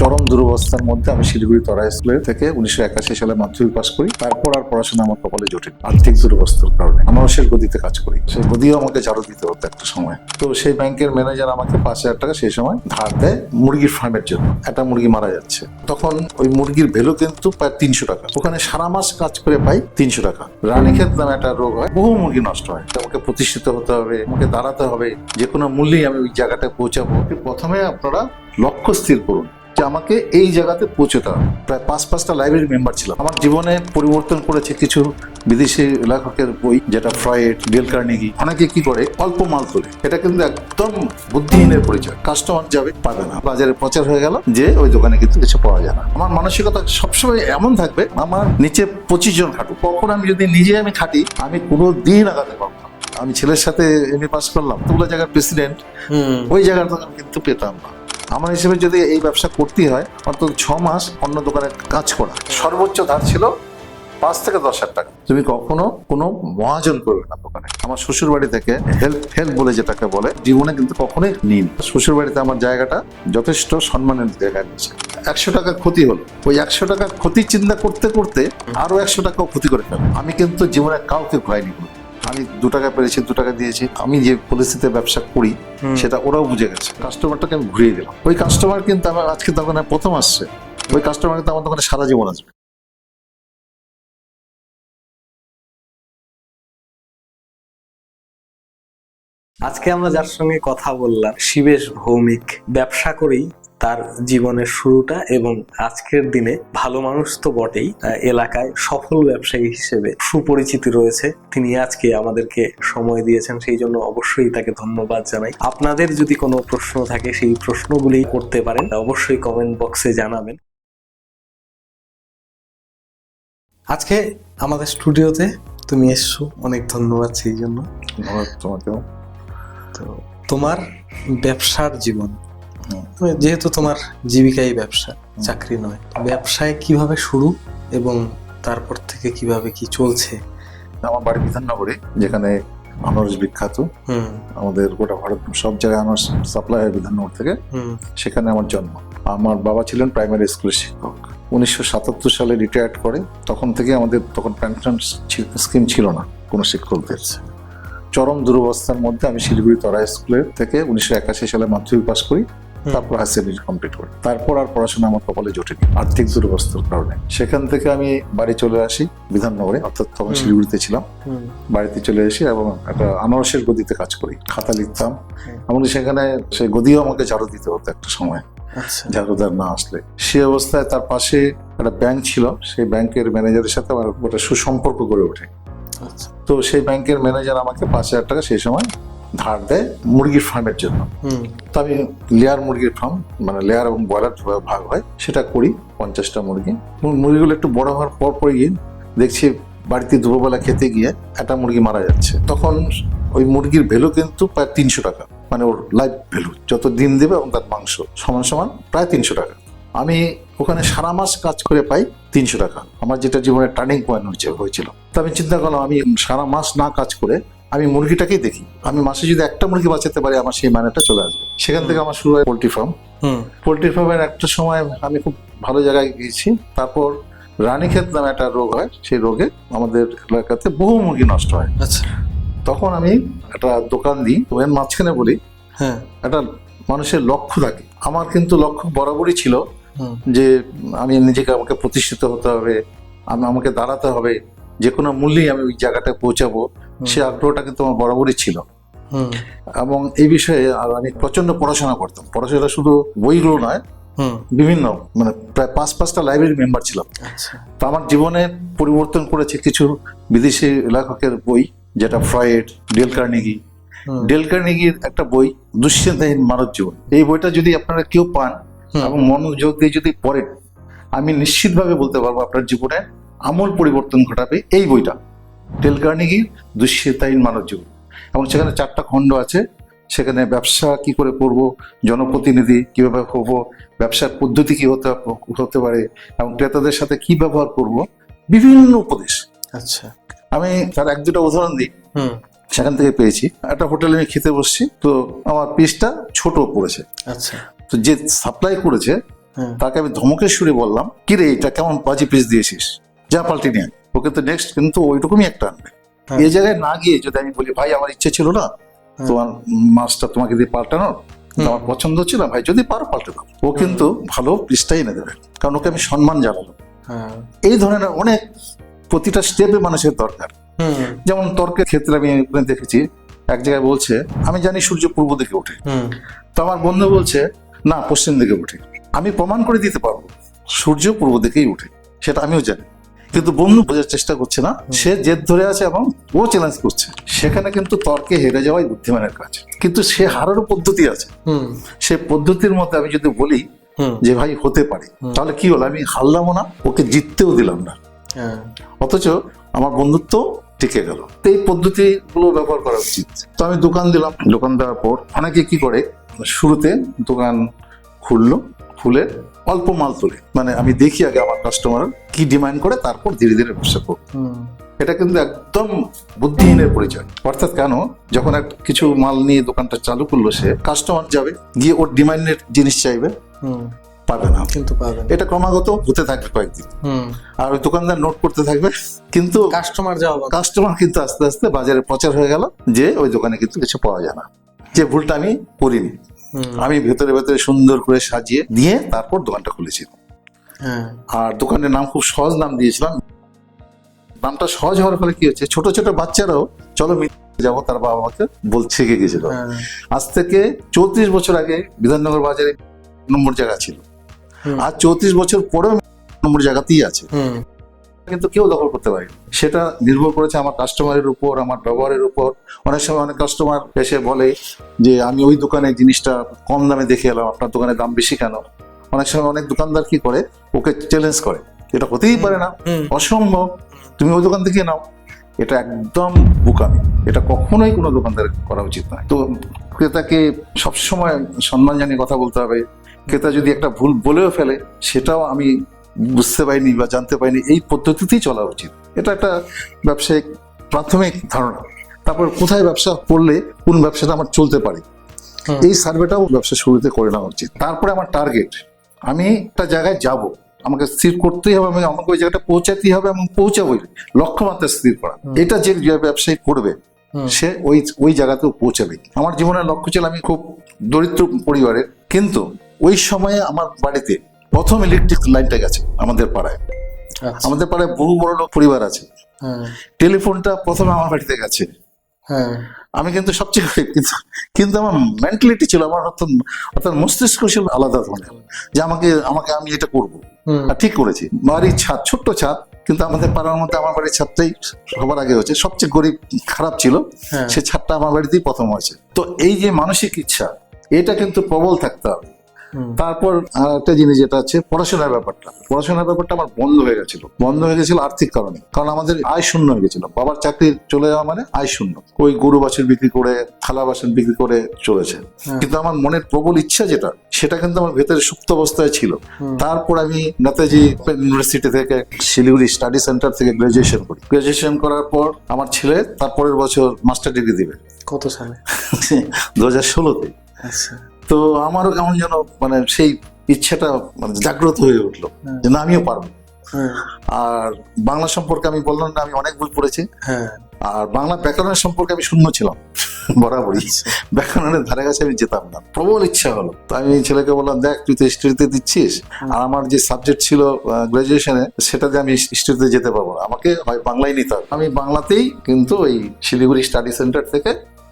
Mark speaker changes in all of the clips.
Speaker 1: চরম দুরবস্থার মধ্যে আমি শিলিগুড়ি তরাই স্কুলে থেকে উনিশশো একাশি সালে মাধ্যমিক পাশ করি। তারপর আর পড়াশোনা আমার কপালে জটিল আর্থিক দুরবস্থার কারণে। মানুষের গদিতে কাজ করি। সেই গদিও আমাকে ঝাড়ু দিতে হতো একটা সময়। তো সেই ব্যাংকের ম্যানেজার আমাকে পাঁচ হাজার টাকা সেই সময় ধার দেয় মুরগির ফার্মের জন্য। একটা মুরগি মারা যাচ্ছে। তখন ওই মুরগির ভ্যালু কিন্তু প্রায় তিনশো টাকা। ওখানে সারা মাস কাজ করে পাই তিনশো টাকা। রানীক্ষেত নামে একটা রোগ হয়। বহু মুরগি নষ্ট হয়। আমাকে প্রতিষ্ঠিত হতে হবে, আমাকে দাঁড়াতে হবে। যে কোনো মূল্যেই আমি ওই জায়গাটায় পৌঁছাবো। প্রথমে আপনারা লক্ষ্য স্থির করুন। যে আমাকে এই জায়গাতে পৌঁছতে হবে। প্রায় পাঁচ পাঁচটা লাইব্রেরি মেম্বার ছিলাম। আমার জীবনে পরিবর্তন করেছে কিছু বিদেশি লেখকের বই যেটা ফ্রয়েড ডেল কার্নেগি অনেকে কি করে অল্প মাল তোলে। এটা কিন্তু একদম বুদ্ধিহীনের পরিচয়। কাস্টমার যাবে পাবে না। বাজারে প্রচার হয়ে গেল যে ওই দোকানে কিন্তু কিছু পাওয়া যায় না। আমার মানসিকতা সবসময় এমন থাকবে আমার নিচে পঁচিশ জন খাটু কখন আমি যদি নিজে আমি খাটি আমি কোনো দিন আগাতে পারব আমি ছেলের সাথে এম পাস করলাম তোগুলো জায়গার প্রেসিডেন্ট ওই জায়গাটা কিন্তু পেতাম না। আমার হিসেবে যদি এই ব্যবসা করতে হয়, অন্তত ছ মাস অন্য দোকানে কাজ করা। সর্বোচ্চ ধার ছিল পাঁচ থেকে দশ হাজার টাকা। তুমি কখনো কোনো মহাজন করবে না দোকানে। আমার শ্বশুর বাড়ি থেকে হেল্প হেল্প বলে যেটাকে বলে, জীবনে কিন্তু কখনোই নিন। শ্বশুর বাড়িতে আমার জায়গাটা যথেষ্ট সম্মানের জায়গা নিচ্ছে একশো টাকা ক্ষতি হলো। ওই একশো টাকা ক্ষতি চিন্তা করতে করতে আরও একশো টাকাও ক্ষতি করে ফেলো আমি কিন্তু জীবনে কাউকে ভয়নি কোনো আমি দু টাকা পেরেছি দু টাকা দিয়েছি আমি যে পরিস্থিতিতে ব্যবসা করি সেটা ওরাও বুঝে গেছে। কাস্টমারটাকে আমি ঘুরিয়ে দিলাম। ওই কাস্টমার কিন্তু আমার আজকে দোকানে প্রথম আসছে ওই কাস্টমার কিন্তু আমার দোকানে সারা জীবন আসবে।
Speaker 2: আজকে আমরা যার সঙ্গে কথা বললাম শিবেশ ভৌমিক। ব্যবসা করেই তার জীবনের শুরুটা এবং আজকের দিনে ভালো মানুষ তো বটেই এলাকায় সফল ব্যবসায়ী হিসেবে সুপরিচিতি রয়েছে। তিনি আজকে আমাদেরকে সময় দিয়েছেন সেই জন্য অবশ্যই তাকে ধন্যবাদ জানাই। আপনাদের যদি কোনো প্রশ্ন থাকে সেই প্রশ্নগুলি করতে পারেন অবশ্যই কমেন্ট বক্সে জানাবেন। আজকে আমাদের স্টুডিওতে তুমি এসছো অনেক ধন্যবাদ সেই জন্য।
Speaker 1: তোমাকেও।
Speaker 2: তো তোমার ব্যবসার জীবন। যেহেতু তোমার জীবিকাই ব্যবসা চাকরি নয় ব্যবসায় কীভাবে শুরু এবং তারপর থেকে কীভাবে কি চলছে?
Speaker 1: আমার বাড়ি বিধাননগরে যেখানে আনারস বিখ্যাত। আমাদের গোটা ভারত সব জায়গায় আনারস সাপ্লাই হয় বিধাননগর থেকে।
Speaker 2: হুম।
Speaker 1: সেখানে আমার জন্ম। আমার বাবা ছিলেন প্রাইমারি স্কুলের শিক্ষক। উনিশশো সাতাত্তর সালে রিটায়ার্ড করে। তখন থেকে আমাদের তখন পেনশন স্কিম ছিল না কোনো শিক্ষকদের। চরম দুরবস্থার মধ্যে আমি শিলিগুড়ি তরা স্কুলের থেকে উনিশশো একাশি সালে মাধ্যমিক পাস করি। তারপর সেকেন্ডারি কমপ্লিট করি তারপর আর পড়াশোনা আমার কপালে জটিল আর্থিক দুরবস্থার কারণে। সেখান থেকে আমি বাড়ি চলে আসি বিধাননগরে অর্থাৎ তখন শিলিগুড়িতে ছিলাম। বাড়িতে চলে এসে এবং একটা আনারসের গদিতে কাজ করি খাতা লিখতাম। এমনকি সেখানে সেই গদিও আমাকে ঝাড়ু দিতে হতো একটা সময়
Speaker 2: আচ্ছা।
Speaker 1: ঝাড়ুদার না আসলে। সে অবস্থায় তার পাশে একটা ব্যাংক ছিল সেই ব্যাংকের ম্যানেজারের সাথে আমার একটা সুসম্পর্ক গড়ে ওঠে।
Speaker 2: আচ্ছা।
Speaker 1: তো সেই ব্যাংকের ম্যানেজার আমাকে পাঁচ হাজার টাকা সেই সময় ধার দেয় মুরগির ফার্মের জন্য। তো আমি লেয়ার মুরগির ফার্ম মানে লেয়ার এবং ব্রয়লার ভাগ হয় সেটা করি পঞ্চাশটা মুরগি। মুরগিগুলো একটু বড় হওয়ার পর পর গিয়ে দেখছি বাড়িতে দুপুরবেলা খেতে গিয়ে একটা মুরগি মারা যাচ্ছে। তখন ওই মুরগির ভ্যালু কিন্তু প্রায় তিনশো টাকা। মানে ওর লাইফ ভ্যালু যত দিন দেবে এবং তার মাংস সমান সমান প্রায় তিনশো টাকা। আমি ওখানে সারা মাস কাজ করে পাই তিনশো টাকা। আমার যেটা জীবনের টার্নিং পয়েন্ট হয়েছে হয়েছিল। তো আমি চিন্তা করলাম আমি সারা মাস না কাজ করে আমি মুরগিটাকেই দেখি। আমি মাসে যদি একটা মুরগি বাঁচাতে পারি আমার সেই মানেটা চলে আসবে। সেখান থেকে আমার শুরু হয় পোলট্রি ফার্ম। পোলট্রি ফার্মের একটা সময় আমি খুব ভালো জায়গায় গিয়েছি। তারপর রানী রানীক্ষেত নামে একটা রোগ হয়। সেই রোগে আমাদের এলাকাতে বহু মুরগি নষ্ট হয়।
Speaker 2: আচ্ছা।
Speaker 1: তখন আমি একটা দোকান দিই এর মাঝখানে বলি
Speaker 2: হ্যাঁ।
Speaker 1: একটা মানুষের লক্ষ্য থাকে। আমার কিন্তু লক্ষ্য বরাবরই ছিল যে আমি নিজেকে আমাকে প্রতিষ্ঠিত হতে হবে আমি আমাকে দাঁড়াতে হবে যে কোনো মূল্যেই আমি ওই জায়গাটায় পৌঁছাবো। সে আগ্রহটা কিন্তু আমার বরাবরই ছিল। এবং এই বিষয়ে আর আমি প্রচণ্ড পড়াশোনা করতাম। পড়াশোনা শুধু বইগুলো নয় বিভিন্ন মানে প্রায় পাঁচ পাঁচটা লাইব্রেরি মেম্বার ছিলাম।
Speaker 2: আচ্ছা।
Speaker 1: তো আমার জীবনে পরিবর্তন করেছে কিছু বিদেশি লেখকের বই যেটা ফ্রয়েড ডেল কার্নেগি। ডেল কার্নেগির একটা বই দুশ্চিন্তাহীন মানব জীবন। এই বইটা যদি আপনারা কেউ পান এবং মনোযোগ দিয়ে যদি পড়েন আমি নিশ্চিতভাবে বলতে পারব আপনার জীবনে আমূল পরিবর্তন ঘটাবে এই বইটা। ডেল কার্নেগির দুশ্চিন্তাহীন মানব জীবন এবং সেখানে চারটা খণ্ড আছে। সেখানে ব্যবসা কি করে করব জনপ্রতিনিধি কীভাবে হব ব্যবসার পদ্ধতি কি হতে হতে পারে এবং ক্রেতাদের সাথে কি ব্যবহার করব বিভিন্ন উপদেশ।
Speaker 2: আচ্ছা।
Speaker 1: আমি তার এক দুটা উদাহরণ দিই। সেখান থেকে পেয়েছি। একটা হোটেলে আমি খেতে বসছি তো আমার পিসটা ছোট পড়েছে।
Speaker 2: আচ্ছা।
Speaker 1: তো যে সাপ্লাই করেছে। তাকে আমি ধমকের সুরে বললাম কি রে এটা কেমন বাজি পিস দিয়েছিস? যা পাল্টে নিয়ে। ওকে তো নেক্সট কিন্তু ওইরকমই একটা আনবে।
Speaker 2: হ্যাঁ।
Speaker 1: এই জায়গায় না গিয়ে যদি আমি বলি ভাই আমার ইচ্ছে ছিল না তোমার মাছটা তোমাকে দিয়ে পাল্টানোর আমার পছন্দ হচ্ছে না ভাই যদি পারো পাল্টে দাও। ও কিন্তু ভালো পিসটাই এনে দেবে কারণ ওকে আমি সম্মান জানালাম।
Speaker 2: হ্যাঁ।
Speaker 1: এই ধরনের অনেক প্রতিটা স্টেপে মানুষের দরকার। যেমন তর্কের ক্ষেত্রে আমি দেখেছি এক জায়গায় বলছে আমি জানি সূর্য পূর্ব দিকে ওঠে। তো আমার বন্ধু বলছে না পশ্চিম দিকে ওঠে। আমি প্রমাণ করে দিতে পারব সূর্য পূর্ব দিকেই ওঠে সেটা আমিও জানি। কিন্তু বন্ধু বোঝার চেষ্টা করছে না। সে জেদ ধরে আছে এবং ও চ্যালেঞ্জ করছে। সেখানে কিন্তু তর্কে হেরে যাওয়াই বুদ্ধিমানের কাজ। কিন্তু সে হারারও পদ্ধতি আছে। সে পদ্ধতির মধ্যে আমি যদি বলি যে ভাই হতে পারে। তাহলে কি হলো? আমি হারলামও না ওকে জিততেও দিলাম না।
Speaker 2: হ্যাঁ।
Speaker 1: অথচ আমার বন্ধুত্ব টিকে গেল। তো এই পদ্ধতিগুলো ব্যবহার করা উচিত। তো আমি দোকান দিলাম। দোকান দেওয়ার পর অনেকে কি করে? শুরুতে দোকান খুললো। খুলে অল্প মাল তোলে। মানে আমি দেখি আগে আমার কাস্টমার কি ডিমান্ড করে তারপর ধীরে ধীরে ব্যবসা করব। এটা কিন্তু একদম বুদ্ধিহীনের পরিচয়। অর্থাৎ কেন? যখন এক কিছু মাল নিয়ে দোকানটা চালু করল সে কাস্টমার যাবে গিয়ে ওর ডিমান্ডের জিনিস চাইবে
Speaker 2: হুম।
Speaker 1: পাবে না।
Speaker 2: কিন্তু পাবেন
Speaker 1: এটা ক্রমাগত হতে থাকবে কয়েকদিন। আর ওই দোকানদার নোট করতে থাকবে কিন্তু
Speaker 2: কাস্টমার যাওয়া
Speaker 1: কাস্টমার কিন্তু আস্তে আস্তে বাজারে প্রচার হয়ে গেল যে ওই দোকানে কিন্তু কিছু পাওয়া যায় না। যে ভুলটা আমি করিনি। আমি ভেতরে ভেতরে সুন্দর করে সাজিয়ে দিয়ে তারপর দোকানটা খুলেছি।
Speaker 2: হ্যাঁ।
Speaker 1: আর দোকানের নাম খুব সহজ নাম দিয়েছিলাম। নামটা সহজ হওয়ার ফলে কি হচ্ছে ছোট ছোট বাচ্চারাও চলো মিলে যাব তার বাবা মাকে বলছে শিখে গেছিল।
Speaker 2: হ্যাঁ।
Speaker 1: আজ থেকে চৌত্রিশ বছর আগে বিধাননগর বাজারে নম্বর জায়গা ছিল। আর চৌত্রিশ বছর পরেও নম্বর জায়গাতেই আছে। কিন্তু কেউ দখল করতে পারে সেটা নির্ভর করেছে আমার কাস্টমারের উপর আমার ব্যবহারের উপর। অনেক সময় অনেক কাস্টমার এসে বলে যে আমি ওই দোকানে জিনিসটা কম দামে দেখে এলাম আপনার দোকানে দাম বেশি কেন? অনেক সময় অনেক দোকানদার কি করে ওকে চ্যালেঞ্জ করে। এটা হতেই পারে না। অসম্ভব। তুমি ওই দোকান থেকে নাও। এটা একদম বোকামি। এটা কখনোই কোনো দোকানদার করা উচিত নয়। তো ক্রেতাকে সবসময় সম্মান জানিয়ে কথা বলতে হবে। ক্রেতা যদি একটা ভুল বলেও ফেলে সেটাও আমি বুঝতে পারিনি বা জানতে পারিনি এই পদ্ধতিতেই চলা উচিত। এটা একটা ব্যবসায়িক প্রাথমিক ধারণা। তারপর কোথায় ব্যবসা করলে কোন ব্যবসাটা আমার চলতে পারে? এই সার্ভেটাও ব্যবসা শুরুতে করে নেওয়া উচিত। তারপরে আমার টার্গেট আমি একটা জায়গায় যাব। আমাকে স্থির করতেই হবে আমি আমাকে ওই জায়গাটা পৌঁছাতেই হবে এবং পৌঁছাবই। লক্ষ্যমাত্রা স্থির করা। এটা যে যে ব্যবসায়ী করবে সে ওই ওই জায়গাতেও পৌঁছাবে। আমার জীবনের লক্ষ্য ছিল আমি খুব দরিদ্র পরিবারের কিন্তু ওই সময়ে আমার বাড়িতে প্রথম ইলেকট্রিক লাইনটা গেছে আমাদের পাড়ায়।
Speaker 2: আচ্ছা।
Speaker 1: আমাদের পাড়ায় বহু বড় লোক পরিবার আছে।
Speaker 2: হ্যাঁ।
Speaker 1: টেলিফোনটা প্রথমে আমার বাড়িতে গেছে।
Speaker 2: হ্যাঁ।
Speaker 1: আমি কিন্তু সবচেয়ে কিন্তু কিন্তু আমার মেন্টালিটি ছিল আমার অর্থাৎ অর্থাৎ মস্তিষ্ক ছিল আলাদা ধরনের যে আমাকে আমাকে আমি এটা করব। আর ঠিক করেছি। বাড়ির ছাদ ছোট্ট ছাদ কিন্তু আমাদের পাড়ার মধ্যে আমার বাড়ির ছাদটাই সবার আগে হচ্ছে সবচেয়ে গরিব খারাপ ছিল
Speaker 2: হ্যাঁ।
Speaker 1: সে ছাদটা আমার বাড়িতেই প্রথম হয়েছে। তো এই যে মানসিক ইচ্ছা এটা কিন্তু প্রবল থাকতে হবে। তারপর আর একটা জিনিস যেটা আছে পড়াশোনার ব্যাপারটা। পড়াশোনার ব্যাপারটা আমার বন্ধ হয়ে গেছিল। বন্ধ হয়ে গেছিল আর্থিক কারণে। কারণ আমাদের আয় শূন্য হয়ে গেছিল। বাবার চাকরি চলে যাওয়া মানে আয় শূন্য। ওই গরু বাছুর বিক্রি করে থালা বাসন বিক্রি করে চলেছে।
Speaker 2: হ্যাঁ।
Speaker 1: কিন্তু আমার মনের প্রবল ইচ্ছা যেটা সেটা কিন্তু আমার ভেতরে সুপ্ত অবস্থায় ছিল। তারপর আমি নেতাজি ইউনিভার্সিটি থেকে শিলিগুড়ি স্টাডি সেন্টার থেকে গ্রাজুয়েশন করি। গ্রাজুয়েশন করার পর আমার ছেলে তারপরের বছর মাস্টার ডিগ্রি দিবে।
Speaker 2: কত সালে?
Speaker 1: দু হাজার ষোলোতে।
Speaker 2: আচ্ছা।
Speaker 1: তো আমারও কেমন যেন মানে সেই ইচ্ছাটা মানে জাগ্রত হয়ে উঠল যে না আমিও পারব।
Speaker 2: হ্যাঁ।
Speaker 1: আর বাংলা সম্পর্কে আমি বললাম না আমি অনেক বই পড়েছি
Speaker 2: হ্যাঁ।
Speaker 1: আর বাংলা ব্যাকরণের সম্পর্কে আমি শূন্য ছিলাম বরাবরই। ব্যাকরণের ধারে কাছে আমি যেতাম না প্রবল ইচ্ছা হলো। তো আমি ছেলেকে বললাম দেখ তুই তো হিস্ট্রিতে দিচ্ছিস। আর আমার যে সাবজেক্ট ছিল গ্রাজুয়েশনে সেটাতে আমি হিস্ট্রিতে যেতে পারব না। আমাকে হয় বাংলায় নিতে হবে। আমি বাংলাতেই কিন্তু ওই শিলিগুড়ি স্টাডি সেন্টার থেকে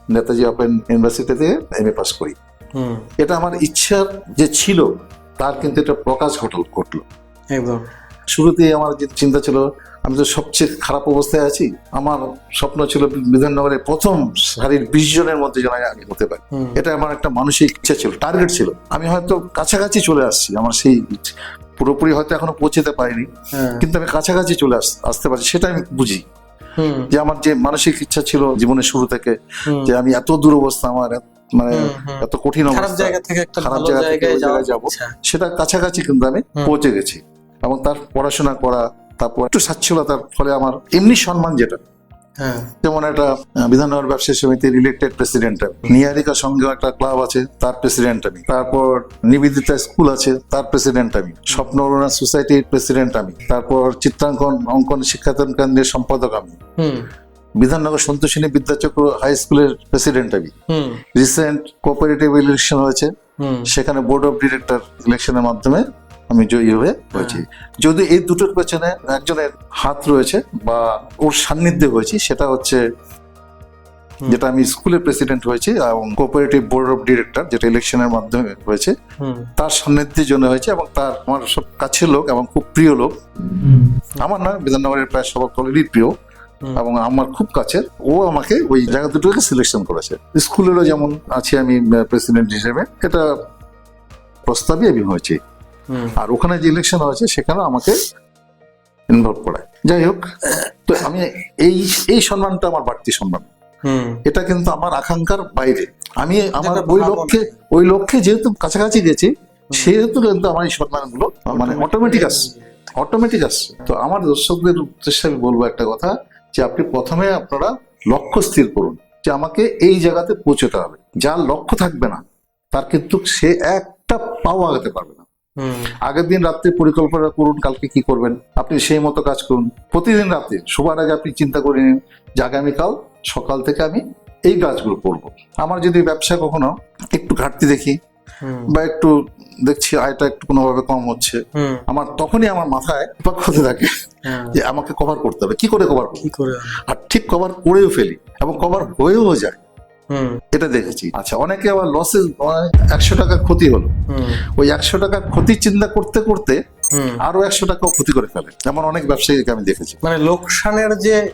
Speaker 1: নেতাজি ওপেন ইউনিভার্সিটি থেকে এম এ পাস করি। এটা আমার ইচ্ছার যে ছিল তার কিন্তু এটা প্রকাশ ঘটল ঘটলো।
Speaker 2: একদম।
Speaker 1: শুরুতেই আমার যে চিন্তা ছিল আমি তো সবচেয়ে খারাপ অবস্থায় আছি আমার স্বপ্ন ছিল বিধাননগরের প্রথম সারির বিশ জনের মধ্যে যেন আমি হতে পারি। এটা আমার একটা মানসিক ইচ্ছা ছিল টার্গেট ছিল। আমি হয়তো কাছাকাছি চলে আসছি আমার সেই পুরোপুরি হয়তো এখনও পৌঁছতে পারিনি
Speaker 2: হ্যাঁ।
Speaker 1: কিন্তু আমি কাছাকাছি চলে আস আসতে পারছি সেটা আমি বুঝি। যে আমার যে মানসিক ইচ্ছা ছিল জীবনের শুরু থেকে যে আমি এত দূর অবস্থা আমার মানে। এত কঠিন
Speaker 2: খারাপ জায়গা থেকে একটা
Speaker 1: খারাপ জায়গা থেকে
Speaker 2: জায়গায়
Speaker 1: যাব। সেটা কাছাকাছি কিন্তু আমি পৌঁছে গেছি। এবং তার পড়াশোনা করা তারপর একটু স্বাচ্ছলতার ফলে আমার এমনি সম্মান যেটা
Speaker 2: হ্যাঁ।
Speaker 1: যেমন একটা বিধাননগর ব্যবসায়ী সমিতির ইলেক্টেড প্রেসিডেন্ট আমি। নিহারিকা সঙ্গে একটা ক্লাব আছে তার প্রেসিডেন্ট আমি। তারপর নিবেদিতা স্কুল আছে তার প্রেসিডেন্ট আমি। স্বপ্ন সোসাইটির প্রেসিডেন্ট আমি। তারপর চিত্রাঙ্কন অঙ্কন শিক্ষাতন কেন্দ্রের সম্পাদক আমি। বিধাননগর সন্তোষিনী বিদ্যাচক্র হাই স্কুলের প্রেসিডেন্ট আমি। রিসেন্ট কোঅপারেটিভ ইলেকশন হয়েছে। সেখানে বোর্ড অফ ডিরেক্টর ইলেকশনের মাধ্যমে আমি জয়ী হয়ে হয়েছি। যদি এই দুটোর পেছনে একজনের হাত রয়েছে বা ওর সান্নিধ্যে হয়েছি সেটা হচ্ছে যেটা আমি স্কুলের প্রেসিডেন্ট হয়েছি এবং কোঅপারেটিভ বোর্ড অফ ডিরেক্টর যেটা ইলেকশনের মাধ্যমে হয়েছে তার সান্নিধ্যের জন্য হয়েছে এবং তার আমার সব কাছের লোক এবং খুব প্রিয় লোক। আমার না বিধাননগরের প্রায় সবার কলেরই প্রিয়। এবং আমার খুব কাছের। ও আমাকে ওই জায়গা দুটোকে সিলেকশন করেছে। স্কুলেরও যেমন আছি আমি প্রেসিডেন্ট হিসেবে এটা প্রস্তাবই আমি হয়েছি। আর ওখানে যে ইলেকশন হয়েছে সেখানে আমাকে ইনভলভ করায়। যাই হোক তো আমি এই এই সম্মানটা আমার বাড়তি সম্মান। এটা কিন্তু আমার আকাঙ্ক্ষার বাইরে। আমি আমার ওই লক্ষ্যে ওই লক্ষ্যে যেহেতু কাছাকাছি গেছি সেহেতু কিন্তু আমার এই সম্মানগুলো মানে অটোমেটিক আসছে। অটোমেটিক আসছে। তো আমার দর্শকদের উদ্দেশ্যে আমি বলব একটা কথা যে আপনি প্রথমে আপনারা লক্ষ্য স্থির করুন যে আমাকে এই জায়গাতে পৌঁছতে হবে। যার লক্ষ্য থাকবে না তার কিন্তু সে একটা পাও আগাতে পারবে না। আগের দিন রাত্রে পরিকল্পনা করুন কালকে কি করবেন আপনি সেই মতো কাজ করুন। প্রতিদিন রাতে শোবার আগে আপনি চিন্তা করে নিন যে আগামীকাল সকাল থেকে আমি এই কাজগুলো করব। আমার যদি ব্যবসা কখনো একটু ঘাটতি দেখি বা একটু দেখছি আয়টা একটু কোনোভাবে কম হচ্ছে। আমার তখনই আমার মাথায় পাক হতে থাকে
Speaker 2: হ্যাঁ।
Speaker 1: যে আমাকে কভার করতে হবে। কি করে কভার
Speaker 2: কি করে
Speaker 1: আর ঠিক কভার করেও ফেলি এবং কভার হয়েও যায়।
Speaker 2: হুম।
Speaker 1: এটা দেখেছি। আচ্ছা অনেকে আবার লসে একশো টাকা ক্ষতি হলো। ওই একশো টাকার ক্ষতির চিন্তা করতে করতে আরও একশো টাকাও ক্ষতি করে ফেলে। যেমন অনেক ব্যবসায়ীকে আমি দেখেছি।
Speaker 2: মানে লোকসানের যে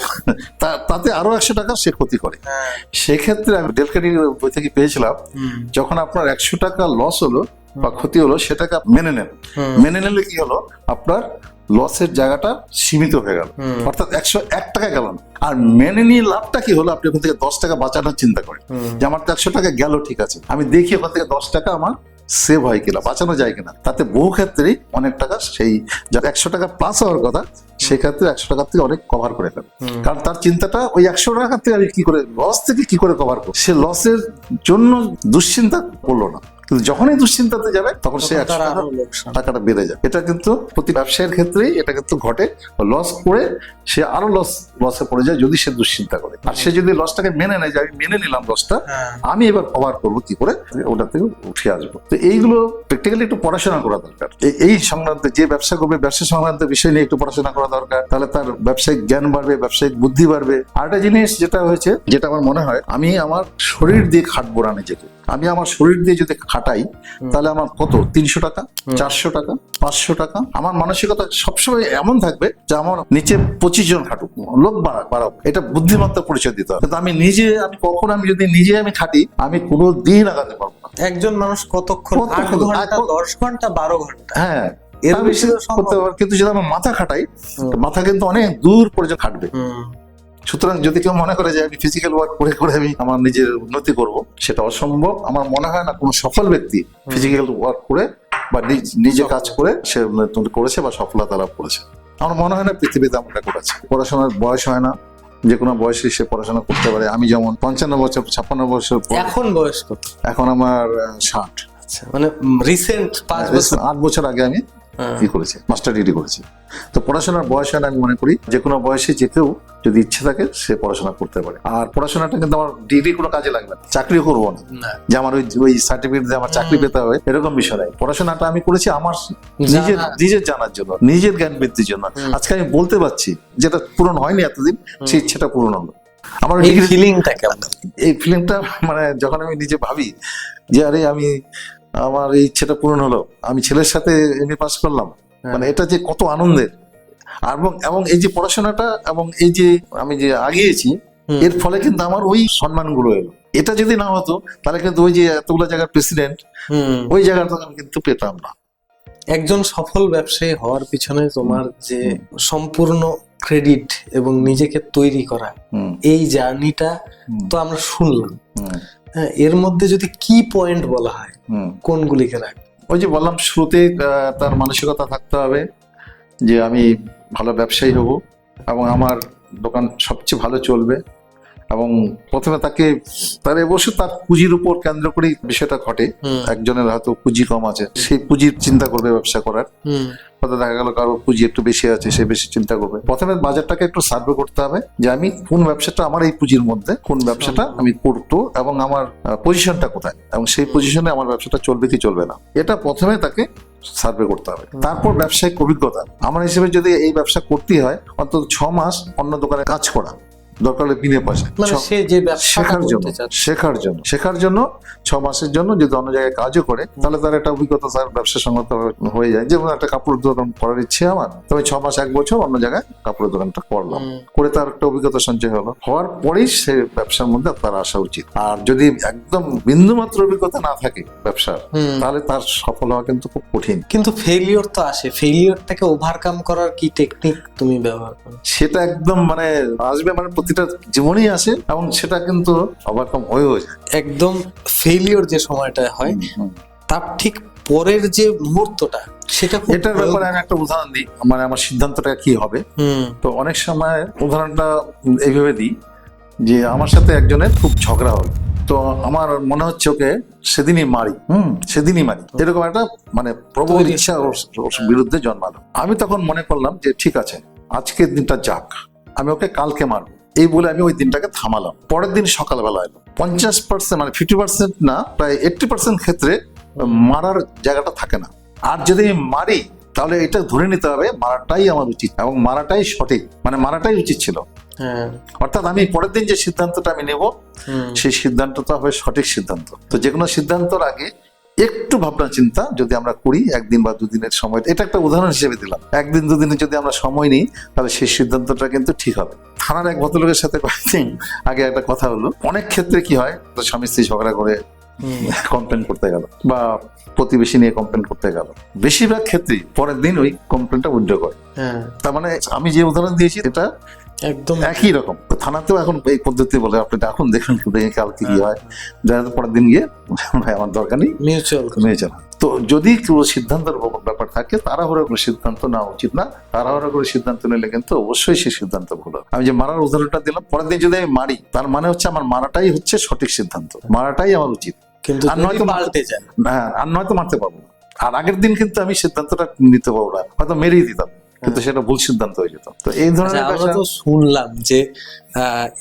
Speaker 1: তাতে আরও একশো টাকা সে ক্ষতি করে।
Speaker 2: হ্যাঁ।
Speaker 1: সেক্ষেত্রে আমি ডেলকারির বই থেকে পেয়েছিলাম যখন আপনার একশো টাকা লস হলো বা ক্ষতি হলো সেটাকে মেনে নেন। মেনে নিলে কি হলো? আপনার লসের জায়গাটা সীমিত হয়ে গেল। অর্থাৎ একশো এক টাকা গেল। আর মেনে নিয়ে লাভটা কি হলো? আপনি ওখান থেকে দশ টাকা বাঁচানোর চিন্তা করেন। যে আমার তো একশো টাকা গেল ঠিক আছে। আমি দেখি ওখান থেকে দশ টাকা আমার সেভ হয় কিনা বাঁচানো যায় কিনা। তাতে বহু ক্ষেত্রেই অনেক টাকা সেই একশো টাকা প্লাস হওয়ার কথা সেক্ষেত্রে একশো টাকার থেকে অনেক কভার করে ফেলে। কারণ তার চিন্তাটা ওই একশো টাকার থেকে আমি কি করে লস থেকে কি করে কভার করব? সে লসের জন্য দুশ্চিন্তা করল না। কিন্তু যখনই দুশ্চিন্তাতে যাবে তখন সে একশো টাকা টাকাটা বেড়ে যায়। এটা কিন্তু প্রতি ব্যবসায়ের ক্ষেত্রেই এটা কিন্তু ঘটে লস করে সে আরও লস লসে পড়ে যায় যদি সে দুশ্চিন্তা করে। আর সে যদি লসটাকে মেনে নেয় যে আমি মেনে নিলাম লসটা
Speaker 2: হ্যাঁ।
Speaker 1: আমি এবার কভার করব কি করে? ওটা থেকে উঠে আসব। তো এইগুলো প্র্যাকটিক্যালি একটু পড়াশোনা করা দরকার। এই- এই সংক্রান্ত যে ব্যবসা করবে ব্যবসা সংক্রান্ত বিষয় নিয়ে একটু পড়াশোনা করা দরকার। তাহলে তার ব্যবসায়িক জ্ঞান বাড়বে ব্যবসায়িক বুদ্ধি বাড়বে। আর একটা জিনিস যেটা হয়েছে যেটা আমার মনে হয় আমি আমার শরীর দিয়ে খাটবো না নিজেকে আমি আমার শরীর দিয়ে যদি খাটাই তাহলে আমার কত? তিনশো টাকা? চারশো টাকা? পাঁচশো টাকা? আমার মানসিকতা সবসময় এমন থাকবে যে আমার নিচে পঁচিশ জন খাটুক লোক বাড়াক বাড়াবো। এটা বুদ্ধিমত্তা পরিচয় দিতে হবে। কিন্তু আমি নিজে আমি কখন আমি যদি নিজে আমি খাটি আমি কোনো দিন আগাতে পারব না।
Speaker 2: একজন মানুষ কতক্ষণ? আট
Speaker 1: ঘণ্টা
Speaker 2: দশ ঘণ্টা বারো ঘণ্টা?
Speaker 1: হ্যাঁ।
Speaker 2: এর বেশি
Speaker 1: করতে পারব। কিন্তু যদি আমার মাথা খাটাই মাথা কিন্তু অনেক দূর পর্যন্ত খাটবে। সুতরাং যদি কেউ মনে করে যে আমি ফিজিক্যাল ওয়ার্ক করে করে আমি আমার নিজের উন্নতি করব সেটা অসম্ভব। আমার মনে হয় না কোনো সফল ব্যক্তি ফিজিক্যাল ওয়ার্ক করে বা নিজ- কাজ করে সে উন্নতি করেছে বা সফলতা লাভ করেছে। আমার মনে হয় না পৃথিবীতে আমরা করেছে পড়াশোনার বয়স হয় না। যে কোনো বয়সে সে পড়াশোনা করতে পারে। আমি যেমন পঞ্চান্ন বছর ছাপ্পান্ন বছর
Speaker 2: এখন বয়স
Speaker 1: এখন আমার ষাট।
Speaker 2: আচ্ছা মানে রিসেন্ট পাঁচ বছর।
Speaker 1: আট বছর আগে আমি
Speaker 2: হ্যাঁ।
Speaker 1: কি করেছি মাস্টার ডিগ্রি করেছি। তো পড়াশোনার বয়স হয় আমি মনে করি যে কোনো বয়সে যে কেউ যদি ইচ্ছে থাকে সে পড়াশোনা করতে পারে। আর পড়াশোনাটা কিন্তু আমার ডিগ্রি কোনো কাজে লাগবে না চাকরিও করব না। যে আমার ওই ওই সার্টিফিকেট দিয়ে আমার চাকরি পেতে হবে এরকম বিষয় নাই। পড়াশোনাটা আমি করেছি আমার নিজের নিজের জানার জন্য নিজের জ্ঞান বৃদ্ধির জন্য। আজকে আমি বলতে পারছি যেটা পূরণ হয়নি এতদিন সেই ইচ্ছেটা পূরণ হলো। আমার
Speaker 2: এই
Speaker 1: ডিগ্রি
Speaker 2: ফিলিংটা কেমন?
Speaker 1: এই ফিলিংটা মানে যখন আমি নিজে ভাবি যে আরে আমি আমার এই ইচ্ছেটা পূরণ হলো। আমি ছেলের সাথে এমএ পাস করলাম।
Speaker 2: হ্যাঁ।
Speaker 1: মানে এটা যে কত আনন্দের। এবং এবং এই যে পড়াশোনাটা এবং এই যে আমি যে আগিয়েছি এর ফলে কিন্তু আমার ওই সম্মানগুলো এলো। এটা যদি না হতো তাহলে কিন্তু ওই যে এতগুলো জায়গার প্রেসিডেন্ট ওই জায়গাটা আমি কিন্তু পেতাম না।
Speaker 2: একজন সফল ব্যবসায়ী হওয়ার পিছনে তোমার যে সম্পূর্ণ ক্রেডিট এবং নিজেকে তৈরি করা এই জার্নিটা তো আমরা শুনলাম। হ্যাঁ এর মধ্যে যদি কি পয়েন্ট বলা হয়। কোনগুলিকে রাখ
Speaker 1: ওই যে বললাম শুরুতে তার মানসিকতা থাকতে হবে যে আমি ভালো ব্যবসায়ী হব এবং আমার দোকান সবচেয়ে ভালো চলবে এবং প্রথমে তাকে তার অবশ্য তার পুঁজির উপর কেন্দ্র করেই বিষয়টা ঘটে। একজনের হয়তো পুঁজি কম আছে সেই পুঁজির চিন্তা করবে ব্যবসা করার। হয়তো দেখা গেল কারও পুঁজি একটু বেশি আছে সে বেশি চিন্তা করবে। প্রথমে বাজারটাকে একটু সার্ভে করতে হবে যে আমি কোন ব্যবসাটা আমার এই পুঁজির মধ্যে কোন ব্যবসাটা আমি করতো এবং আমার পজিশনটা কোথায়? এবং সেই পজিশনে আমার ব্যবসাটা চলবে কি চলবে না? এটা প্রথমে তাকে সার্ভে করতে হবে। তারপর ব্যবসায়িক অভিজ্ঞতা। আমার হিসেবে যদি এই ব্যবসা করতেই হয় অন্তত ছ মাস অন্য দোকানে কাজ করা। দরকার হলে বিনে পয়সা।
Speaker 2: মানে সে যে
Speaker 1: শেখার জন্য শেখার জন্য। শেখার জন্য ছ মাসের জন্য যদি অন্য জায়গায় কাজও করে তাহলে তার একটা অভিজ্ঞতা তার ব্যবসা সঙ্গত হয়ে যায়। যেমন একটা কাপড়ের দোকান করার ইচ্ছে আমার তবে ছ মাস এক বছর অন্য জায়গায় কাপড়ের দোকানটা করলাম। করে তার একটা অভিজ্ঞতা সঞ্চয় হলো। হওয়ার পরেই সে ব্যবসার মধ্যে তার আসা উচিত। আর যদি একদম বিন্দু মাত্র অভিজ্ঞতা না থাকে ব্যবসার। তাহলে তার সফল হওয়া কিন্তু খুব কঠিন।
Speaker 2: কিন্তু ফেলিওর তো আসে। ফেলিওরটাকে ওভারকাম করার কি টেকনিক তুমি ব্যবহার করো?
Speaker 1: সেটা একদম মানে আসবে মানে প্রতিটা জীবনেই আসে এবং সেটা কিন্তু ওভারকাম হয়েও যায়।
Speaker 2: একদম ফেলিওর যে সময়টা হয় তার ঠিক পরের যে মুহূর্তটা সেটা
Speaker 1: এটার ব্যাপারে আমি একটা উদাহরণ দিই মানে আমার সিদ্ধান্তটা কি হবে? তো অনেক সময় উদাহরণটা এইভাবে দিই যে আমার সাথে একজনের খুব ঝগড়া হলো তো আমার মনে হচ্ছে ওকে সেদিনই মারি হুম সেদিনই মারি। এরকম একটা মানে প্রবল। ইচ্ছা ওর ওর বিরুদ্ধে জন্মালো। আমি তখন মনে করলাম যে ঠিক আছে আজকের দিনটা যাক। আমি ওকে কালকে মারবো। এই বলে আমি ওই দিনটাকে থামালাম। পরের দিন সকালবেলা এলো। পঞ্চাশ পার্সেন্ট মানে ফিফটি পার্সেন্ট না প্রায় এইটটি পার্সেন্ট ক্ষেত্রে মারার জায়গাটা থাকে না। আর যদি আমি মারি তাহলে এটা ধরে নিতে হবে মারাটাই আমার উচিত এবং মারাটাই সঠিক। মানে মারাটাই উচিত ছিল।
Speaker 2: হ্যাঁ।
Speaker 1: অর্থাৎ আমি পরের দিন যে সিদ্ধান্তটা আমি নেব সেই সিদ্ধান্তটা হবে সঠিক সিদ্ধান্ত। তো যে কোনো সিদ্ধান্তর আগে একটু ভাবনা চিন্তা যদি আমরা করি একদিন বা দুদিনের সময় এটা একটা উদাহরণ হিসেবে দিলাম। একদিন দুদিনে যদি আমরা সময় নিই তাহলে সেই সিদ্ধান্তটা কিন্তু ঠিক হবে। থানার এক ভদ্রলোকের সাথে কয়েকদিন আগে একটা কথা হলো। অনেক ক্ষেত্রে কি হয় স্বামী স্ত্রী ঝগড়া করে কমপ্লেন করতে গেল বা প্রতিবেশী নিয়ে কমপ্লেন করতে গেল। বেশিরভাগ ক্ষেত্রেই পরের দিন ওই কমপ্লেনটা উইথড্র করে
Speaker 2: হ্যাঁ।
Speaker 1: তার মানে আমি যে উদাহরণ দিয়েছি এটা
Speaker 2: একদম
Speaker 1: একই রকম। থানাতেও এখন এই পদ্ধতি বলে আপনি এখন দেখুন দেখে কালকে কি হয়। যাচ্ছে পরের দিন গিয়ে ভাই আমার দরকার নেই।
Speaker 2: মিউচুয়াল
Speaker 1: চলা তো যদি কেউ সিদ্ধান্তের ব্যাপার- থাকে তাড়াহুড়ো করে সিদ্ধান্ত নেওয়া উচিত না। তাড়াহুড়ো করে সিদ্ধান্ত নিলে কিন্তু অবশ্যই সেই সিদ্ধান্ত ভুল আমি যে মারার উদাহরণটা দিলাম পরের দিন যদি আমি মারি তার মানে হচ্ছে আমার মারাটাই হচ্ছে সঠিক সিদ্ধান্ত। মারাটাই আমার উচিত।
Speaker 2: কিন্তু
Speaker 1: আর নয়তো
Speaker 2: পাল্টে যায়।
Speaker 1: হ্যাঁ আর নয়তো মারতে পারব না। আর আগের দিন কিন্তু আমি সিদ্ধান্তটা নিতে পারব না। হয়তো মেরেই দিতাম। কিন্তু সেটা ভুল সিদ্ধান্ত হয়ে যেত। তো এই
Speaker 2: আচ্ছা,
Speaker 1: ধরনের
Speaker 2: আমরা তো শুনলাম যে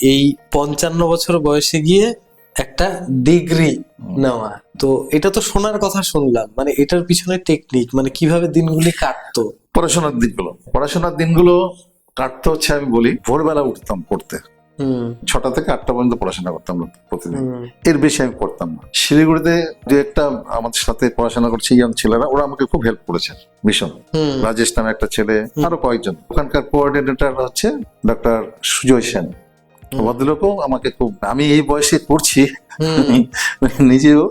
Speaker 2: এই পঞ্চান্ন বছর বয়সে গিয়ে একটা ডিগ্রি নেওয়া। তো এটা তো শোনার কথা শুনলাম। মানে এটার পিছনে টেকনিক মানে কীভাবে দিনগুলি কাটতো?
Speaker 1: পড়াশোনার দিনগুলো। পড়াশোনার দিনগুলো কাটতো হচ্ছে আমি বলি ভোরবেলা উঠতাম পড়তে। ছটা থেকে আটটা পর্যন্ত পড়াশোনা করতাম প্রতিদিন। এর বেশি আমি করতাম না। শিলিগুড়িতে যে একটা আমাদের সাথে পড়াশোনা করছে ইয়াং ছেলেরা ওরা আমাকে খুব হেল্প করেছে ভীষণ। রাজেশ নামে একটা ছেলে আরও কয়েকজন। ওখানকার কোঅর্ডিনেটর হচ্ছে ডক্টর সুজয় সেন। ভদ্রলোকও আমাকে খুব আমি এই বয়সে পড়ছি। নিজেও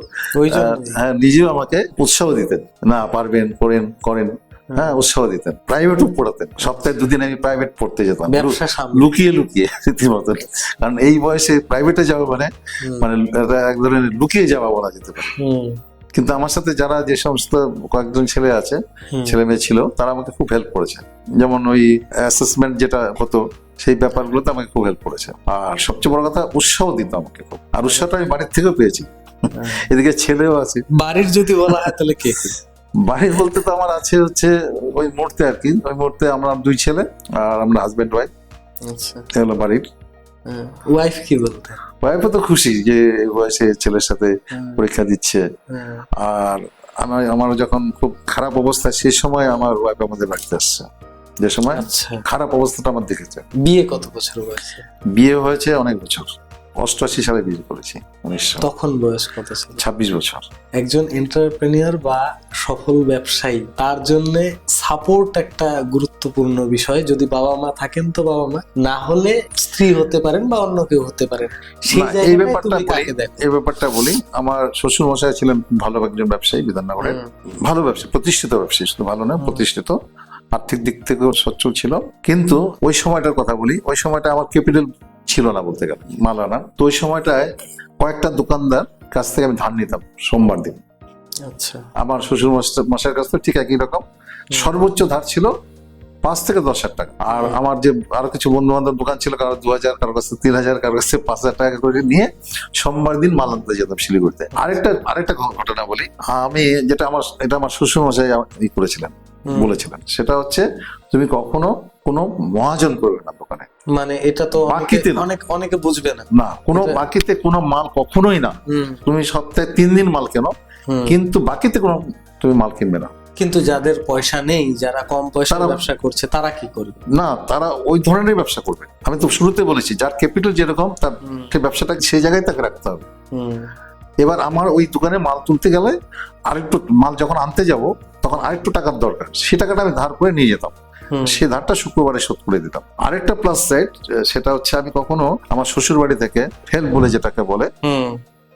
Speaker 1: হ্যাঁ, নিজেও আমাকে উৎসাহ দিতেন। না পারবেন করেন করেন। হ্যাঁ উৎসাহ দিতেন প্রাইভেটও পড়াতেন। সপ্তাহে দুদিন আমি প্রাইভেট পড়তে যেতাম। লুকিয়ে লুকিয়ে রীতিমতন কারণ এই বয়সে প্রাইভেটে যাওয়া মানে মানে এক ধরনের লুকিয়ে যাওয়া বলা যেতে পারে। কিন্তু আমার সাথে যারা যে সমস্ত কয়েকজন ছেলে আছে ছেলে মেয়ে ছিল তারা আমাকে খুব হেল্প করেছে। যেমন ওই অ্যাসেসমেন্ট যেটা হতো সেই ব্যাপারগুলোতে আমাকে খুব হেল্প করেছে। আর সবচেয়ে বড় কথা উৎসাহ দিত আমাকে খুব। আর উৎসাহটা আমি বাড়ির থেকেও পেয়েছি।
Speaker 2: হ্যাঁ।
Speaker 1: এদিকে ছেলেও আছে।
Speaker 2: বাড়ির যদি বলা হয় তাহলে কে? কে?
Speaker 1: বাড়ির বলতে তো আমার আছে হচ্ছে ওই মুহূর্তে আর কি। ওই মুহূর্তে আমরা দুই ছেলে আর আমরা হাজবেন্ড ওয়াইফ
Speaker 2: আচ্ছা।
Speaker 1: হলো বাড়ির।
Speaker 2: ওয়াইফ কি বলতে?
Speaker 1: ওয়াইফও তো খুশি যে বয়সে ছেলের সাথে পরীক্ষা দিচ্ছে।
Speaker 2: হ্যাঁ,
Speaker 1: আর আমার আমার যখন খুব খারাপ অবস্থা সেই সময় আমার ওয়াইফ আমাদের বাড়িতে আসছে। যে সময়
Speaker 2: আচ্ছা।
Speaker 1: খারাপ অবস্থাটা আমার দেখেছে।
Speaker 2: বিয়ে কত বছর বয়সে?
Speaker 1: বিয়ে হয়েছে অনেক বছর। অষ্টআশি সালে বিয়ে করেছি উনিশশো
Speaker 2: তখন বয়স কত ছিল?
Speaker 1: ছাব্বিশ বছর।
Speaker 2: একজন এন্টারপ্রেনিয়র বা সফল ব্যবসায়ী তার জন্য সাপোর্ট একটা গুরুত্বপূর্ণ বিষয় যদি বাবা মা থাকেন তো বাবা মা না হলে স্ত্রী হতে পারেন বা অন্য কেউ হতে পারেন। সেই
Speaker 1: এই ব্যাপারটা বলি এই ব্যাপারটা বলি আমার শ্বশুর মশাই ছিলেন ভালো একজন ব্যবসায়ী বিধাননগরের। ভালো ব্যবসায়ী প্রতিষ্ঠিত ব্যবসায়ী শুধু ভালো না প্রতিষ্ঠিত। আর্থিক দিক থেকেও সচ্ছল ছিল। কিন্তু ওই সময়টার কথা বলি ওই সময়টা আমার ক্যাপিটাল ছিল না বলতে গেলে মালানা তো ওই সময়টায় কয়েকটা দোকানদার কাছ থেকে আমি ধার নিতাম সোমবার দিন।
Speaker 2: আচ্ছা।
Speaker 1: আমার শ্বশুর মশা- মশাইয়ের কাছ থেকে ঠিক একই রকম। সর্বোচ্চ ধার ছিল পাঁচ থেকে দশ হাজার টাকা। আর আমার যে আরও কিছু বন্ধু বান্ধব দোকান ছিল কারও দু হাজার কারও কাছে তিন হাজার কারও কাছে পাঁচ হাজার টাকা করে নিয়ে সোমবার দিন মাল আনতে যেতাম শিলিগুড়িতে। আরেকটা আরেকটা ঘটনা বলি। আমি যেটা আমার এটা আমার শ্বশুর মশাই করেছিলেন বলেছিলেন। সেটা হচ্ছে তুমি কখনো কোনো মহাজন করবে না দোকানে।
Speaker 2: মানে এটা তো
Speaker 1: বাকিতে
Speaker 2: অনেক অনেকে বুঝবে না।
Speaker 1: না কোনো বাকিতে কোনো মাল কখনোই না। তুমি সপ্তাহে তিন দিন মাল কেন কিন্তু বাকিতে কোনো তুমি মাল কিনবে না।
Speaker 2: কিন্তু যাদের পয়সা নেই যারা কম পয়সা ব্যবসা করছে তারা কি করবে?
Speaker 1: না তারা ওই ধরনের ব্যবসা করবে। আমি তো শুরুতে বলেছি যার ক্যাপিটাল যেরকম তার ব্যবসাটা সেই জায়গায় তাকে রাখতে হবে।
Speaker 2: হুম,
Speaker 1: এবার আমার ওই দোকানে মাল তুলতে গেলে আরেকটু মাল যখন আনতে যাব তখন আরেকটু টাকার দরকার। সে টাকাটা আমি ধার করে নিয়ে যেতাম। সেই ধারটা শুক্রবারে শোধ করে দিতাম। আরেকটা প্লাস সাইড সেটা হচ্ছে আমি কখনো আমার শ্বশুর বাড়ি থেকে হেল্প বলে যেটাকে বলে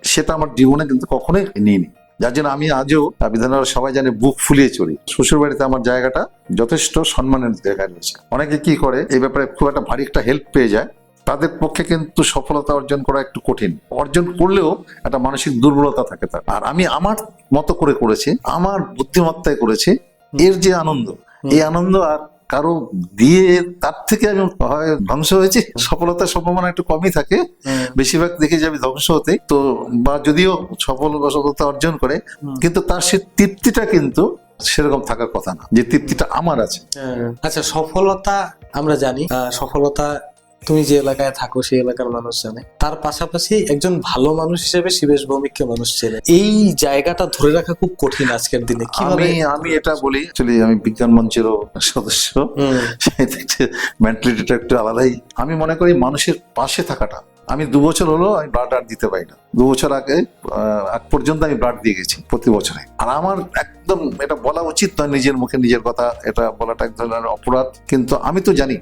Speaker 1: সেটা আমার জীবনে কিন্তু কখনোই নিইনি। যার জন্য আমি আজও বিধাননগর সবাই জানে বুক ফুলিয়ে চড়ি শ্বশুর বাড়িতে আমার জায়গাটা যথেষ্ট সম্মানের জায়গায় রয়েছে। অনেকে কি করে এই ব্যাপারে খুব একটা ভারী একটা হেল্প পেয়ে যায়। তাদের পক্ষে কিন্তু সফলতা অর্জন করা একটু কঠিন। অর্জন করলেও একটা মানসিক দুর্বলতা থাকে তার। আর আমি আমার মতো করে করেছি আমার বুদ্ধিমত্তায় করেছি এর যে আনন্দ এই আনন্দ আর কারও দিয়ে তার থেকে আমি হয় ধ্বংস হয়েছি সফলতার সম্ভাবনা একটু কমই থাকে। বেশিরভাগ দেখে যাবে ধ্বংস হতে তো বা যদিও সফল সফলতা অর্জন করে কিন্তু তার সে তৃপ্তিটা কিন্তু সেরকম থাকার কথা না যে তৃপ্তিটা আমার আছে।
Speaker 2: আচ্ছা সফলতা আমরা জানি সফলতা তুমি যে এলাকায় থাকো সেই এলাকার মানুষ জানে। তার পাশাপাশি একজন ভালো মানুষ হিসেবে শিবেশ ভৌমিককে মানুষ চেনে। এই জায়গাটা ধরে রাখা খুব কঠিন আজকের দিনে। কীভাবে
Speaker 1: আমি আমি এটা বলি অ্যাকচুয়ালি আমি বিজ্ঞান মঞ্চেরও সদস্য। মেন্টালিটিটা একটু আলাদাই। আমি মনে করি মানুষের পাশে থাকাটা। আমি দু বছর হলো আমি ব্লাড আর দিতে পারি না। দু বছর আগে আগ পর্যন্ত আমি ব্লাড দিয়ে গেছি প্রতি বছরে। আর আমার একদম এটা বলা উচিত নয় নিজের মুখে নিজের কথা এটা বলাটা এক ধরনের অপরাধ। কিন্তু আমি তো জানি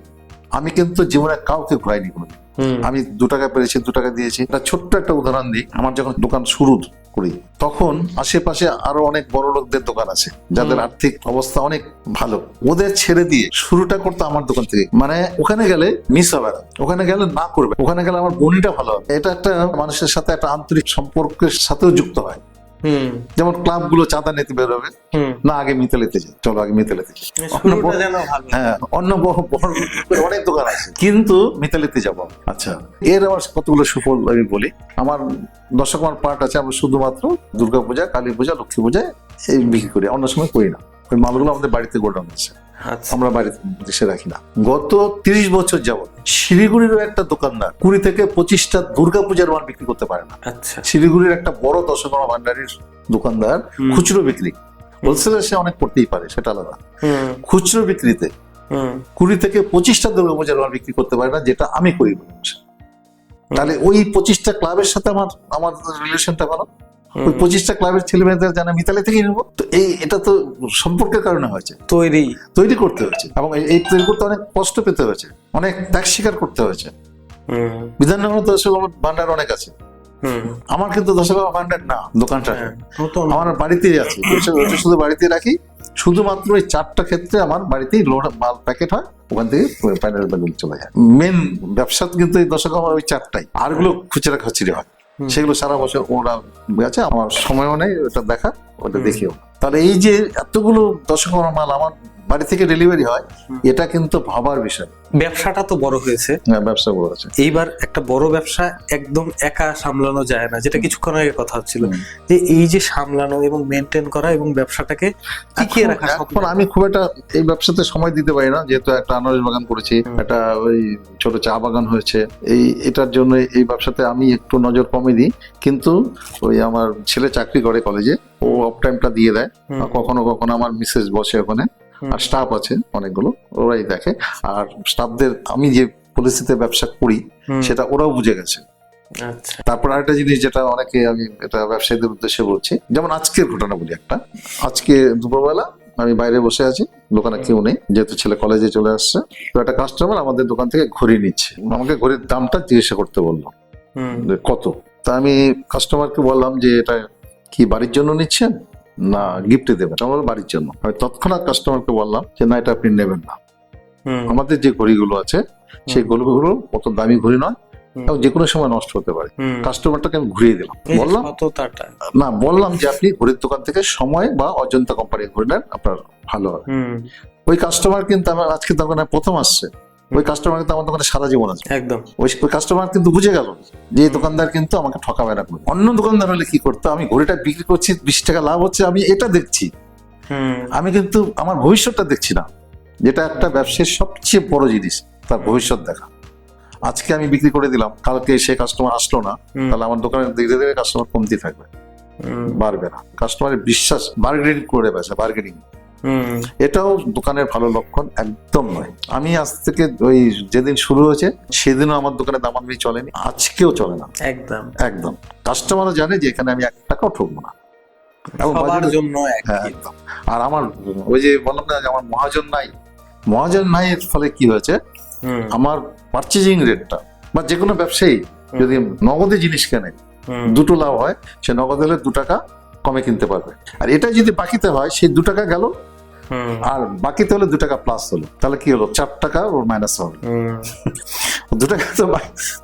Speaker 1: আমি কিন্তু জীবনে কাউকে ঘুরাইনি
Speaker 2: হুম,
Speaker 1: আমি দু টাকা পেরেছি দু টাকা দিয়েছি। একটা ছোট্ট একটা উদাহরণ দিই। আমার যখন দোকান শুরু করি তখন আশেপাশে আরও অনেক বড় লোকদের দোকান আছে যাদের আর্থিক অবস্থা অনেক ভালো। ওদের ছেড়ে দিয়ে শুরুটা করতো আমার দোকান থেকে। মানে ওখানে গেলে মিস হবে না। ওখানে গেলে না করবে। ওখানে গেলে আমার বনিটা ভালো হবে। এটা একটা মানুষের সাথে একটা আন্তরিক সম্পর্কের সাথেও যুক্ত হয়। যেমন ক্লাবগুলো চাঁদা নিতে বেরোবে না আগে মিতালিতে যাই। চলো আগে মিতালিতে যাই। হ্যাঁ। অন্য অনেক দোকান আছে। কিন্তু মিতালিতে যাব আচ্ছা এর আমার কতগুলো সুফল আমি বলি। আমার দশক আমার পার্ট আছে আমরা শুধুমাত্র দুর্গাপূজা কালী পূজা লক্ষ্মী পূজা এই বিক্রি করি। অন্য সময় করি না। ওই মালগুলো আমাদের বাড়িতে গোডাউন আছে।
Speaker 2: আচ্ছা।
Speaker 1: আমরা বাড়িতে দেশে রাখি না। গত তিরিশ বছর যাবত শিলিগুড়িরও একটা দোকানদার কুড়ি থেকে পঁচিশটা দুর্গাপূজার মাল বিক্রি করতে পারে না।
Speaker 2: আচ্ছা।
Speaker 1: শিলিগুড়ির একটা বড় দশকর্মা ভান্ডারির দোকানদার খুচরো বিক্রি। হোলসেলার সে অনেক করতেই পারে সেটা আলাদা। খুচরো বিক্রিতে কুড়ি থেকে পঁচিশটা দুর্গাপূজার মাল বিক্রি করতে পারে না যেটা আমি করি তাহলে ওই পঁচিশটা ক্লাবের সাথে আমার আমার রিলেশনটা ভালো? ওই পঁচিশটা ক্লাবের ছেলে মেয়েদের জানা মিতালি থেকেই নেব তো এই এটা তো সম্পর্কের কারণে হয়েছে।
Speaker 2: তৈরি।
Speaker 1: তৈরি করতে হয়েছে। এবং এই- এই তৈরি করতে অনেক কষ্ট পেতে হয়েছে। অনেক ত্যাগ স্বীকার করতে হয়েছে। বিধাননগর ভান্ডার অনেক আছে। আমার কিন্তু দশক ভান্ডার না দোকানটা।
Speaker 2: হ্যাঁ,
Speaker 1: আমার বাড়িতেই আছে। শুধু বাড়িতে রাখি। শুধুমাত্র ওই চারটা ক্ষেত্রে আমার বাড়িতেই লোড মাল প্যাকেট হয়। ওখান থেকে প্যানেল চলে যায়। মেন ব্যবসা কিন্তু এই দশক আমার ওই চারটাই। আরগুলো খুচরা খাচুরি হয়। সেগুলো সারা বছর ওরা আছে আমার সময়ও নেই ওটা দেখা ওটা দেখিও। তাহলে এই যে এতগুলো দশকর মাল আমার বাড়ি থেকে ডেলিভারি হয় এটা কিন্তু ভাবার বিষয়।
Speaker 2: ব্যবসাটা তো বড় হয়েছে।
Speaker 1: হ্যাঁ, ব্যবসা বড় আছে
Speaker 2: এইবার একটা বড় ব্যবসা একদম একা সামলানো যায় না যেটা কিছুক্ষণ আগে কথা হচ্ছিল। যে এই যে সামলানো এবং মেনটেন করা এবং ব্যবসাটাকে টিকিয়ে রাখা
Speaker 1: এখন- আমি খুব একটা এই ব্যবসাতে সময় দিতে পারি না যেহেতু একটা আনারস বাগান করেছি একটা ওই ছোট চা বাগান হয়েছে। এই এটার জন্য এই ব্যবসাতে আমি একটু নজর কমে দিই। কিন্তু ওই আমার ছেলে চাকরি করে কলেজে ও অফ টাইমটা দিয়ে দেয়। কখনো কখনো আমার মিসেস বসে ওখানে। আর স্টাফ আছে অনেকগুলো ওরাই দেখে। আর স্টাফদের আমি যে পলিসিতে ব্যবসা করি সেটা ওরাও বুঝে গেছে।
Speaker 2: আচ্ছা।
Speaker 1: তারপর আরেকটা জিনিস যেটা অনেকে আমি এটা ব্যবসায়ীদের উদ্দেশ্যে বলছি যেমন আজকের ঘটনা বলি একটা। আজকে দুপুরবেলা আমি বাইরে বসে আছি দোকানে কেউ নেই যেহেতু ছেলে কলেজে চলে আসছে। তো একটা কাস্টমার আমাদের দোকান থেকে ঘড়ি নিচ্ছে। আমাকে ঘড়ির দামটা জিজ্ঞাসা করতে বলল
Speaker 2: হুম,
Speaker 1: কত? তা আমি কাস্টমারকে বললাম যে এটা কি বাড়ির জন্য নিচ্ছেন? না গিফটে দেবেন আমার বাড়ির জন্য। আমি তৎক্ষণাৎ কাস্টমারকে বললাম যে না এটা আপনি নেবেন না। আমাদের যে ঘড়িগুলো আছে সেই ঘড়িগুলো অত দামি ঘড়ি নয়। এবং যে কোনো সময় নষ্ট হতে পারে। কাস্টমারটাকে আমি ঘুরিয়ে দিলাম। বললাম না বললাম যে আপনি ঘড়ির দোকান থেকে সময় বা অজন্তা কোম্পানির ঘড়ি নেন আপনার ভালো হবে। ওই কাস্টমার কিন্তু আমার আজকে দোকানে প্রথম আসছে। ওই কাস্টমার কিন্তু আমার দোকানে সারা জীবন আছে।
Speaker 2: একদম।
Speaker 1: ওই কাস্টমার কিন্তু বুঝে গেল যে দোকানদার কিন্তু আমাকে ঠকাবে না। অন্য দোকানদার হলে কি করতো? আমি ঘড়িটা বিক্রি করছি বিশ টাকা লাভ হচ্ছে আমি এটা দেখছি। আমি কিন্তু আমার ভবিষ্যৎটা দেখছি না। যেটা একটা ব্যবসার সবচেয়ে বড় জিনিস তার ভবিষ্যৎ দেখা। আজকে আমি বিক্রি করে দিলাম কালকে সে কাস্টমার আসলো না তাহলে আমার দোকানে ধীরে ধীরে কাস্টমার কমতি থাকবে। বাড়বে না। কাস্টমারের বিশ্বাস বার্গেনিং করে বেচা বার্গেনিং এটাও দোকানের ভালো লক্ষণ একদম নয়। আমি আজ থেকে ওই যেদিন শুরু হয়েছে সেদিনও আমার দোকানে দামানবি চলেনি আজকেও চলে না।
Speaker 2: একদম।
Speaker 1: একদম। কাস্টমারও জানে যে এখানে আমি এক টাকাও ঠকবো না। এবং
Speaker 2: সবার জন্য
Speaker 1: হ্যাঁ একদম। আর আমার ওই যে বললাম না আমার মহাজন নাই। মহাজন নাই এর ফলে কি হয়েছে? আমার পারচেজিং রেটটা বা যে কোনো ব্যবসায়ী যদি নগদে জিনিস কেনে দুটো লাভ হয় সে নগদ হলে দু টাকা কমে কিনতে পারবে। আর এটা যদি বাকিতে হয় সেই দু টাকা গেল আর বাকিতে হলে দু টাকা প্লাস হলো। তাহলে কি হলো? চার টাকা ওর মাইনাস হবে। দু টাকা তো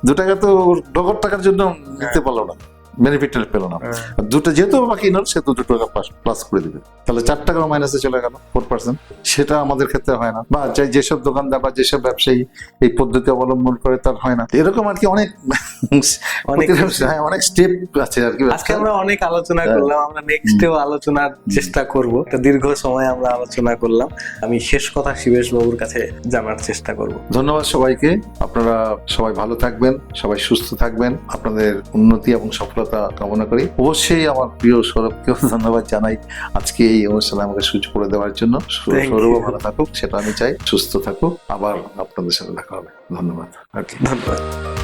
Speaker 1: দু টাকা তো ওর নগদ টাকার জন্য নিতে পারল না। বেনিফিট পেল না। দুটো যেহেতু বাকি নল সে তো দু টাকা প্লাস করে দিবে। তাহলে চার টাকা মাইনাসে চলে গেল ফোর পার্সেন্ট সেটা আমাদের ক্ষেত্রে হয় না। বা যে- যেসব দোকানদার বা যেসব ব্যবসায়ী এই পদ্ধতি অবলম্বন করে তার হয় না। এরকম আর কি অনেক
Speaker 2: অনেক
Speaker 1: হ্যাঁ, অনেক স্টেপ আছে আর কি
Speaker 2: আজকে আমরা অনেক আলোচনা
Speaker 1: হ্যাঁ।
Speaker 2: করলাম আমরা নেক্সটেও আলোচনার চেষ্টা করব। দীর্ঘ সময় আমরা আলোচনা করলাম। আমি শেষ কথা শিবেশ বাবুর কাছে জানার চেষ্টা করব।
Speaker 1: ধন্যবাদ সবাইকে। আপনারা সবাই ভালো থাকবেন সবাই সুস্থ থাকবেন। আপনাদের উন্নতি এবং সফলতা কামনা করি। অবশ্যই আমার প্রিয় সৌরভকেও ধন্যবাদ জানাই আজকে এই অনুষ্ঠানে আমাকে সুযোগ করে দেওয়ার জন্য। সৌরভ ভালো থাকুক সেটা আমি চাই। সুস্থ থাকুক আবার আপনাদের সাথে দেখা হবে। ধন্যবাদ।
Speaker 2: ধন্যবাদ।